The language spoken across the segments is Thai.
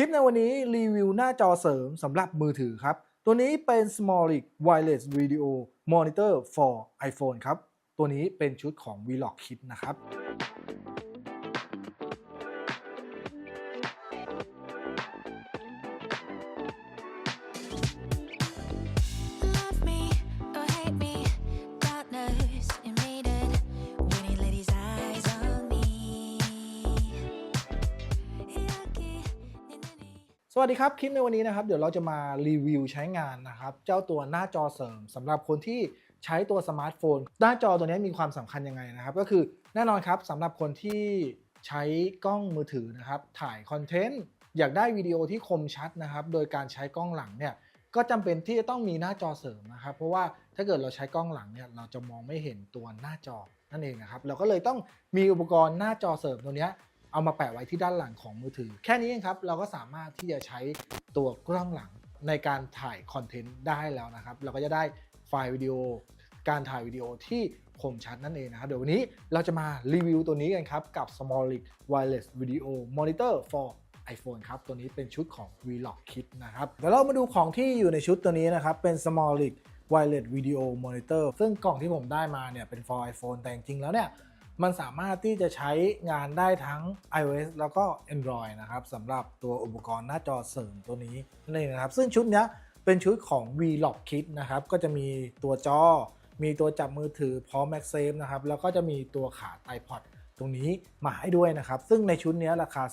ลิปในวันนี้รีวิวหน้าจอเสริมสำหรับมือถือครับ ตัวนี้เป็น Smallic Wireless Video Monitor for iPhone ครับ ตัวนี้เป็นชุดของ Vlog Kit นะครับ วัสดีครับคลิปในวันนี้นะครับเดี๋ยวเราจะมารีวิวใช้งานนะครับเจ้าตัวหน้าจอเสริมสำหรับคนที่ใช้ตัวสมาร์ทโฟน หน้าจอตัวนี้มีความสำคัญยังไงนะครับ ก็คือแน่นอนครับสำหรับคนที่ใช้กล้องมือถือนะครับ ถ่ายคอนเทนต์อยากได้วิดีโอที่คมชัดนะครับ โดยการใช้กล้องหลังเนี่ยก็จำเป็นที่จะต้องมีหน้าจอเสริมนะครับ เพราะว่าถ้าเกิดเราใช้กล้องหลังเนี่ยเราจะมองไม่เห็นตัวหน้าจอนั่นเองนะครับ เราก็เลยต้องมีอุปกรณ์หน้าจอเสริมตัวนี้ เอามาแปะไว้ที่ด้านหลังของมือถือ แค่นี้เองครับ เราก็สามารถที่จะใช้ตัวกล้องหลังในการถ่ายคอนเทนต์ได้แล้วนะครับ เราก็จะได้ไฟล์วิดีโอ การถ่ายวิดีโอที่คมชัดนั่นเองนะครับ เดี๋ยววันนี้เราจะมารีวิวตัวนี้กันครับ กับ Smallic Wireless Video Monitor for iPhone ครับ ตัวนี้เป็นชุดของ Vlog Kit นะครับเดี๋ยวเรามาดูของที่อยู่ในชุดตัวนี้นะครับ เป็น Smallic Wireless Video Monitor ซึ่งกล่องที่ผมได้มาเนี่ยเป็น for iPhone แต่จริงๆแล้วเนี่ย มันสามารถที่จะใช้งานได้ทั้ง iOS แล้วก็ Android นะครับสำหรับตัวอุปกรณ์หน้าจอเสริมตัวนี้นั่นเองนะครับ ซึ่งชุดนี้เป็นชุดของ Vlog Kit นะครับ ก็จะมีตัวจอ มีตัวจับมือถือพร้อม MagSafe นะครับ แล้วก็จะมีตัวขาไตพอดตรงนี้มาให้ด้วยนะครับ ซึ่งในชุดนี้ราคา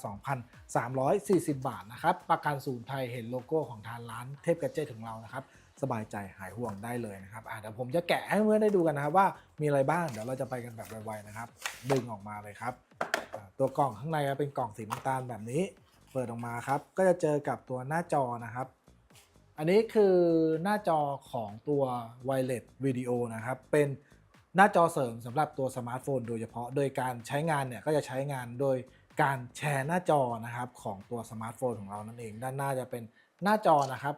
2,340 บาทนะครับ ประกันศูนย์ไทยเห็นโลโก้ของทางร้านเทพกระเจของเรานะครับ สบายใจหายห่วงได้เลยนะครับอะเดี๋ยวผมจะแกะให้เพื่อนได้ดูกันนะครับ ว่ามีอะไรบ้างเดี๋ยวเราจะไปกันแบบไวๆนะครับ ดึงออกมาเลยครับ ตัวกล่องข้างในเป็นกล่องสีน้ำตาลแบบนี้ เปิดออกมาครับ ก็จะเจอกับตัวหน้าจอนะครับ อันนี้คือหน้าจอของตัว Wireless Video นะครับ เป็นหน้าจอเสริมสำหรับตัวสมาร์ทโฟนโดยเฉพาะ โดยการใช้งานเนี่ยก็จะใช้งานโดยการแชร์หน้าจอนะครับของตัวสมาร์ทโฟนของเรานั่นเอง ด้านหน้าจะเป็นหน้าจอนะครับ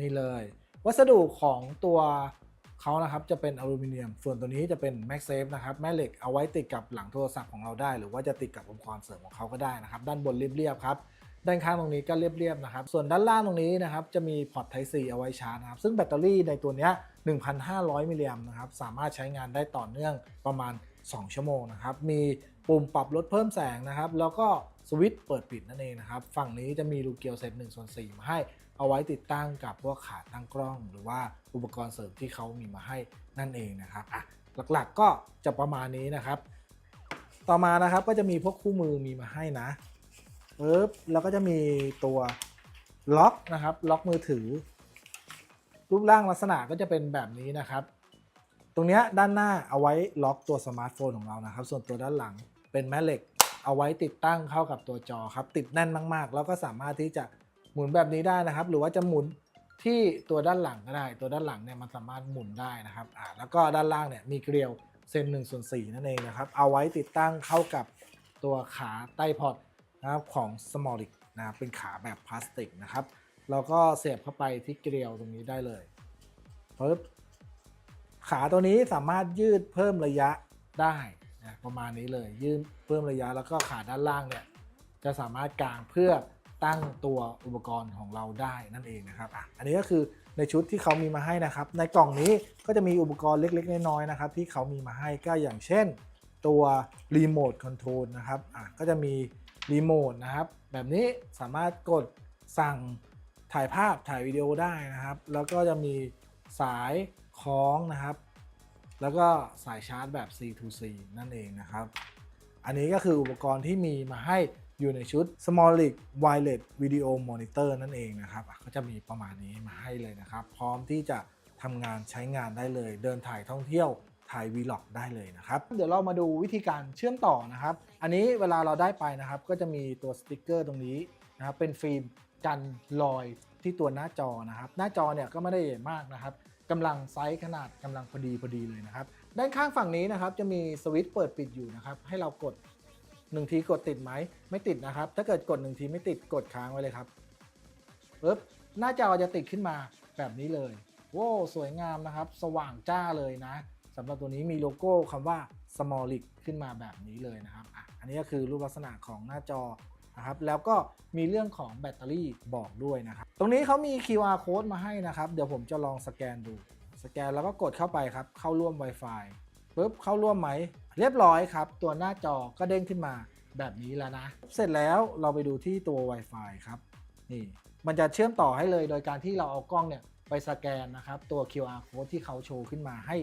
นี่เลย วัสดุของตัวเขานะครับจะเป็นอลูมิเนียม ส่วนตัวนี้จะเป็น MagSafe นะครับแม่เหล็กเอาไว้ติดกับหลังโทรศัพท์ของเราได้ หรือว่าจะติดกับอุปกรณ์เสริมของเขาก็ได้นะครับ ด้านบนเรียบๆครับด้านข้างตรงนี้ก็เรียบๆนะครับ ส่วนด้านล่างตรงนี้นะครับจะมีพอร์ต Type C เอาไว้ชาร์จนะครับ ซึ่งแบตเตอรี่ในตัวนี้ 1,500 มิลลิแอมป์นะครับ สามารถใช้งานได้ต่อเนื่องประมาณ 2 ชั่วโมงนะครับ มีปุ่มปรับลดเพิ่มแสงนะครับ แล้วก็ สวิตช์เปิดปิดนั่นเองนะครับ ฝั่งนี้จะมีรูเกลียวเซต1ส่วน4มาให้เอาไว้ติดตั้งกับพวกขาตั้งกล้อง หรือว่าอุปกรณ์เสริมที่เขามีมาให้นั่นเองนะครับอะหลักๆก็จะประมาณนี้นะครับ ต่อมานะครับก็จะมีพวกคู่มือมีมาให้นะปึ๊บแล้วก็จะมีตัวล็อกนะครับล็อกมือถือ รูปร่างลักษณะก็จะเป็นแบบนี้นะครับ ตรงเนี้ยด้านหน้าเอาไว้ล็อกตัวสมาร์ทโฟนของเรานะครับ ส่วนตัวด้านหลังเป็นแม่เหล็ก เอาไว้ติดตั้งเข้ากับตัวจอครับติดแน่นมากๆ แล้วก็สามารถที่จะหมุนแบบนี้ได้นะครับ หรือว่าจะหมุนที่ตัวด้านหลังก็ได้ ตัวด้านหลังเนี่ยมันสามารถหมุนได้นะครับอ่าแล้วก็ด้านล่างเนี่ยมีเกลียวเซน1ส่วน4นั่นเองนะครับ เอาไว้ติดตั้งเข้ากับตัวขาใต้พอร์ตนะครับของ Smallic นะครับเป็นขาแบบพลาสติกนะครับแล้วก็เสียบเข้าไปที่เกลียวตรงนี้ได้เลยปึ๊บขาตัวนี้สามารถยืดเพิ่มระยะได้ ประมาณนี้เลย ยืดเพิ่มระยะแล้วก็ขาด้านล่างเนี่ยจะสามารถกางเพื่อตั้งตัวอุปกรณ์ของเราได้นั่นเองนะครับอะอันนี้ก็คือในชุดที่เขามีมาให้นะครับ ในกล่องนี้ก็จะมีอุปกรณ์เล็กๆ น้อยๆนะครับ ที่เขามีมาให้ก็อย่างเช่น ตัวรีโมทคอนโทรลนะครับอะก็จะมีรีโมทนะครับ แบบนี้สามารถกดสั่งถ่ายภาพถ่ายวิดีโอได้นะครับ แล้วก็จะมีสายคล้องนะครับ แล้วก็สายชาร์จแบบ C to C นั่นเองนะครับ อันนี้ก็คืออุปกรณ์ที่มีมาให้อยู่ในชุด Smallic Wireless Video Monitor นั่นเองนะครับ ก็จะมีประมาณนี้มาให้เลยนะครับ พร้อมที่จะทำงานใช้งานได้เลย เดินถ่ายท่องเที่ยวถ่าย Vlog ได้เลยนะครับ เดี๋ยวเรามาดูวิธีการเชื่อมต่อนะครับ อันนี้เวลาเราได้ไปนะครับ ก็จะมีตัวสติกเกอร์ตรงนี้นะครับ เป็นฟิล์มกันรอย ที่ตัวหน้าจอนะครับ หน้าจอเนี่ยก็ไม่ได้ใหญ่มากนะครับกำลังไซส์ขนาดกำลังพอดีพอดีเลยนะครับ ด้านข้างฝั่งนี้นะครับจะมีสวิตช์เปิดปิดอยู่นะครับ ให้เรากด 1 ทีกดติดไหมไม่ติดนะครับ ถ้าเกิดกด 1 ทีไม่ติดกดค้างไว้เลยครับปึ๊บหน้าจอจะติดขึ้นมาแบบนี้เลยโว้สวยงามนะครับ สว่างจ้าเลยนะสำหรับตัวนี้มีโลโก้คำว่า Smallic ขึ้นมาแบบนี้เลยนะครับอะอันนี้ก็คือรูปลักษณะของหน้าจอ นะครับแล้วก็มีเรื่องของแบตเตอรี่บอกด้วยนะครับตรงนี้เขามี QR code มาให้นะครับ เดี๋ยวผมจะลองสแกนดู สแกนแล้วก็กดเข้าไปครับ เข้าร่วม Wi-Fi ปุ๊บเข้าร่วมไหม เรียบร้อยครับ ตัวหน้าจอก็เด้งขึ้นมาแบบนี้แล้วนะ เสร็จแล้วเราไปดูที่ตัว Wi-Fi ครับนี่มันจะเชื่อมต่อให้เลยโดยการที่เราเอากล้องเนี่ยไปสแกนนะครับตัว QR code ที่เขาโชว์ขึ้นมาให้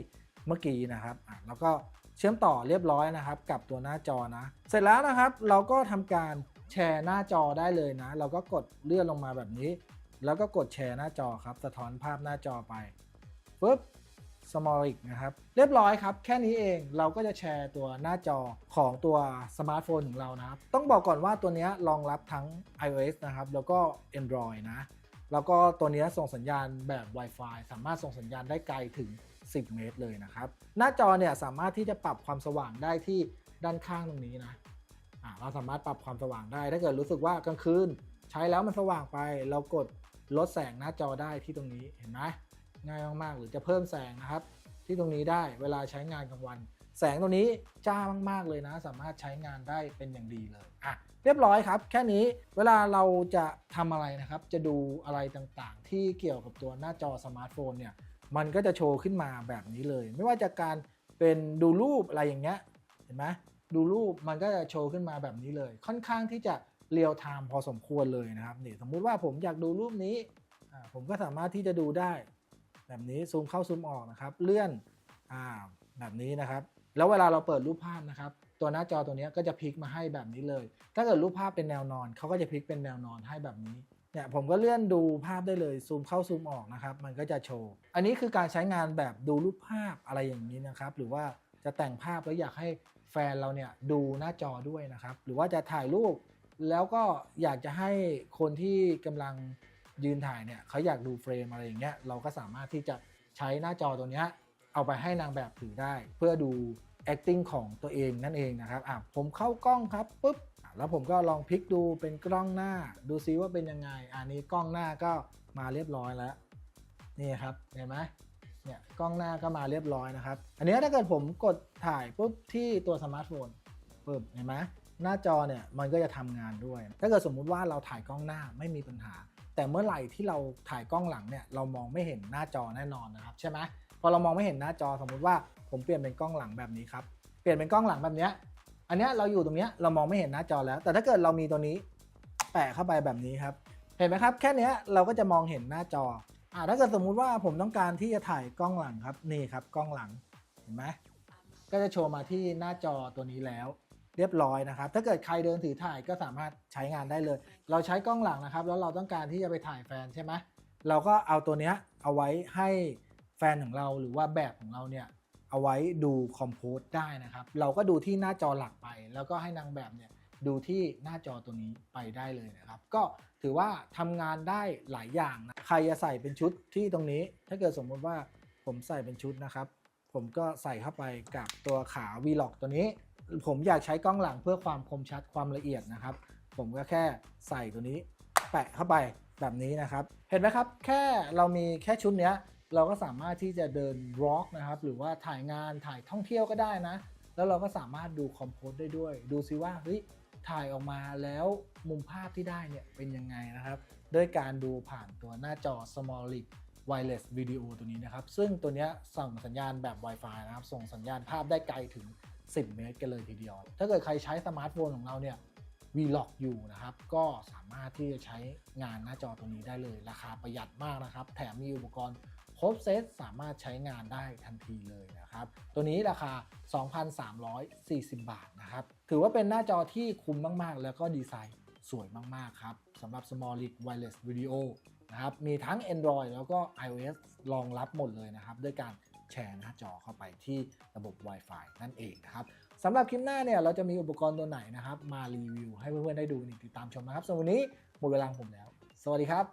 เมื่อกี้นะครับอะแล้วก็เชื่อมต่อเรียบร้อยนะครับ กับตัวหน้าจอนะ เสร็จแล้วนะครับเราก็ทำการ แชร์หน้าจอได้เลยนะ เราก็กดเลื่อนลงมาแบบนี้ แล้วก็กดแชร์หน้าจอครับ สะท้อนภาพหน้าจอไปปุ๊บสมอลิกนะครับ เรียบร้อยครับ แค่นี้เองเราก็จะแชร์ตัวหน้าจอของตัวสมาร์ทโฟนของเรานะครับ ต้องบอกก่อนว่าตัวนี้รองรับทั้ง iOS นะครับ แล้วก็ Android นะ แล้วก็ตัวนี้ส่งสัญญาณแบบ Wi-Fi สามารถส่งสัญญาณได้ไกลถึง 10 เมตรเลยนะครับ หน้าจอเนี่ยสามารถที่จะปรับความสว่างได้ที่ด้านข้างตรงนี้นะ เราสามารถปรับความสว่างได้ ถ้าเกิดรู้สึกว่ากลางคืน ใช้แล้วมันสว่างไป เรากดลดแสงหน้าจอได้ที่ตรงนี้เห็นไหมง่ายมากๆ หรือจะเพิ่มแสงนะครับ ที่ตรงนี้ได้เวลาใช้งานกลางวัน แสงตัวนี้จ้ามากๆเลยนะ สามารถใช้งานได้เป็นอย่างดีเลยอะเรียบร้อยครับ แค่นี้เวลาเราจะทำอะไรนะครับ จะดูอะไรต่างๆ ที่เกี่ยวกับตัวหน้าจอสมาร์ทโฟนเนี่ยมันก็จะโชว์ขึ้นมาแบบนี้เลย ไม่ว่าจะการเป็นดูรูปอะไรอย่างเงี้ยเห็นไหม ดูรูปมันก็จะโชว์ขึ้นมาแบบนี้เลย ค่อนข้างที่จะเรียลไทม์พอสมควรเลยนะครับนี่สมมุติว่าผมอยากดูรูปนี้ผมก็สามารถที่จะดูได้ แบบนี้ซูมเข้าซูมออกนะครับเลื่อนอแบบนี้นะครับ แล้วเวลาเราเปิดรูปภาพนะครับ ตัวหน้าจอตัวนี้ก็จะพลิกมาให้แบบนี้เลย ถ้าเกิดรูปภาพเป็นแนวนอนเขาก็จะพลิกเป็นแนวนอนให้แบบนี้เนี่ยผมก็เลื่อนดูภาพได้เลยซูมเข้าซูมออกนะครับ มันก็จะโชว์ อันนี้คือการใช้งานแบบดูรูปภาพอะไรอย่างนี้นะครับ หรือว่าจะแต่งภาพแล้วอยากให้ แฟนเราเนี่ยดูหน้าจอด้วยนะครับ หรือว่าจะถ่ายรูป แล้วก็อยากจะให้คนที่กำลังยืนถ่ายเนี่ยเขาอยากดูเฟรมอะไรอย่างเงี้ยเราก็สามารถที่จะใช้หน้าจอตัวเนี้ยเอาไปให้นางแบบถือได้ เพื่อดู acting ของตัวเองนั่นเองนะครับอะผมเข้ากล้องครับปุ๊บแล้วผมก็ลองพลิกดูเป็นกล้องหน้า ดูซิว่าเป็นยังไง อันนี้กล้องหน้าก็มาเรียบร้อยแล้ว นี่ครับเห็นไหม เนี่ยกล้องหน้าก็มาเรียบร้อยนะครับ อันนี้ถ้าเกิดผมกดถ่ายปุ๊บที่ตัวสมาร์ทโฟนปุ๊บเห็นไหมหน้าจอเนี่ยมันก็จะทำงานด้วย ถ้าเกิดสมมุติว่าเราถ่ายกล้องหน้าไม่มีปัญหา แต่เมื่อไหร่ที่เราถ่ายกล้องหลังเนี่ยเรามองไม่เห็นหน้าจอแน่นอนนะครับใช่ไหมพอเรามองไม่เห็นหน้าจอสมมุติว่าผมเปลี่ยนเป็นกล้องหลังแบบนี้ครับเปลี่ยนเป็นกล้องหลังแบบเนี้ยอันเนี้ยเราอยู่ตรงเนี้ยเรามองไม่เห็นหน้าจอแล้ว แต่ถ้าเกิดเรามีตัวนี้แปะเข้าไปแบบนี้ครับเห็นไหมครับ แค่เนี้ยเราก็จะมองเห็นหน้าจอ อ่าถ้าเกิดสมมุติว่าผมต้องการที่จะถ่ายกล้องหลังครับนี่ครับกล้องหลังเห็นไหมก็จะโชว์มาที่หน้าจอตัวนี้แล้ว เรียบร้อยนะครับ ถ้าเกิดใครเดินถือถ่ายก็สามารถใช้งานได้เลย เราใช้กล้องหลังนะครับ แล้วเราต้องการที่จะไปถ่ายแฟนใช่ไหมเราก็เอาตัวเนี้ยเอาไว้ให้แฟนของเราหรือว่าแบบของเราเนี่ยเอาไว้ดูคอมโพสได้นะครับ เราก็ดูที่หน้าจอหลักไป แล้วก็ให้นางแบบเนี่ย ดูที่หน้าจอตัวนี้ไปได้เลยนะครับ ก็ถือว่าทำงานได้หลายอย่างนะใครจะใส่เป็นชุดที่ตรงนี้ ถ้าเกิดสมมติว่าผมใส่เป็นชุดนะครับ ผมก็ใส่เข้าไปกับตัวขา Vlog ตัวนี้ ผมอยากใช้กล้องหลังเพื่อความคมชัดความละเอียดนะครับ ผมก็แค่ใส่ตัวนี้ แปะเข้าไปแบบนี้นะครับ เห็นไหมครับ แค่เรามีแค่ชุดเนี้ย เราก็สามารถที่จะเดินวอล์กนะครับ หรือว่าถ่ายงานถ่ายท่องเที่ยวก็ได้นะ แล้วเราก็สามารถดูคอมโพสได้ด้วย ดูซิว่าเฮ้ย ถ่ายออกมาแล้วมุมภาพที่ได้เนี่ยเป็นยังไงนะครับ ด้วยการดูผ่านตัวหน้าจอ Small l i g Wireless Video ตัวนี้นะครับ ซึ่งตัวนี้ส่งสัญญาณแบบ Wi-Fi นะครับ ส่งสัญญาณภาพได้ไกลถึง 10 เมตรกันเลยทีเดียว ถ้าเกิดใครใช้สมาร์ทโฟนของเราเนี่ย Vlog อยู่นะครับ ก็สามารถที่จะใช้งานหน้าจอตัวนี้ได้เลย ราคาประหยัดมากนะครับ แถมมีอุปกรณ์ครบเซตสามารถใช้งานได้ทันทีเลยนะครับ ตัวนี้ราคา 2,340 บาท ครับ ถือว่าเป็นหน้าจอที่คุ้มมากๆ แล้วก็ดีไซน์สวยมากๆ ครับสำหรับ Small l i g Wireless Video นะครับมีทั้ง Android แล้วก็ iOS รองรับหมดเลยนะครับ ด้วยการแชร์หน้าจอเข้าไปที่ระบบ Wi-Fi นั่นเองนะครับสำหรับคลิปหน้าเนี่ยเราจะมีอุปกรณ์ตัวไหนนะครับ มารีวิวให้เพื่อนๆได้ดูติดตามชมนะครับสำหรับวันนี้หมดเวลาของผมแล้ว สวัสดีครับ